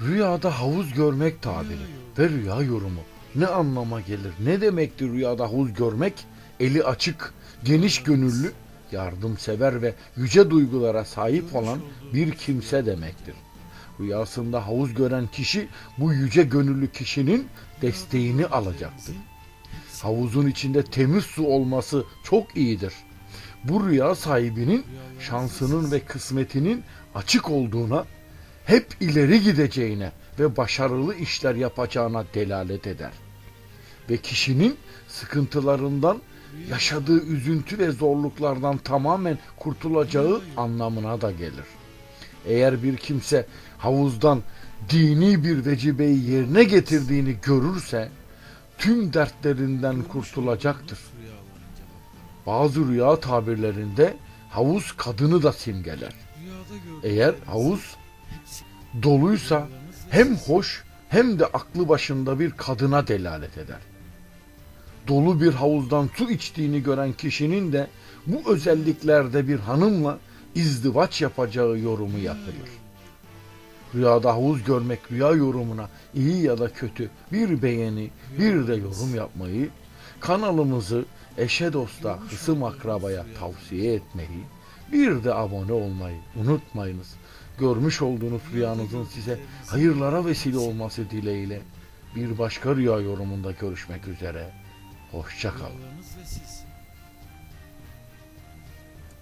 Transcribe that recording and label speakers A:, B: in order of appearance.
A: Rüyada havuz görmek tabiri ve rüya yorumu ne anlama gelir? Ne demektir rüyada havuz görmek? Eli açık, geniş gönüllü, yardımsever ve yüce duygulara sahip olan bir kimse demektir. Rüyasında havuz gören kişi bu yüce gönüllü kişinin desteğini alacaktır. Havuzun içinde temiz su olması çok iyidir. Bu rüya sahibinin şansının ve kısmetinin açık olduğuna, hep ileri gideceğine ve başarılı işler yapacağına delalet eder. Ve kişinin sıkıntılarından, yaşadığı üzüntü ve zorluklardan tamamen kurtulacağı anlamına da gelir. Eğer bir kimse havuzdan dini bir vecibeyi yerine getirdiğini görürse tüm dertlerinden kurtulacaktır. Bazı rüya tabirlerinde havuz kadını da simgeler. Eğer havuz doluysa hem hoş hem de aklı başında bir kadına delalet eder. Dolu bir havuzdan su içtiğini gören kişinin de bu özelliklerde bir hanımla izdivaç yapacağı yorumu yapılır. Rüyada havuz görmek rüya yorumuna iyi ya da kötü bir beğeni, bir de yorum yapmayı, kanalımızı eşe dosta, hısım akrabaya tavsiye etmeyi, bir de abone olmayı unutmayınız. Görmüş olduğunuz rüyanızın size hayırlara vesile olması dileğiyle bir başka rüya yorumunda görüşmek üzere. Hoşça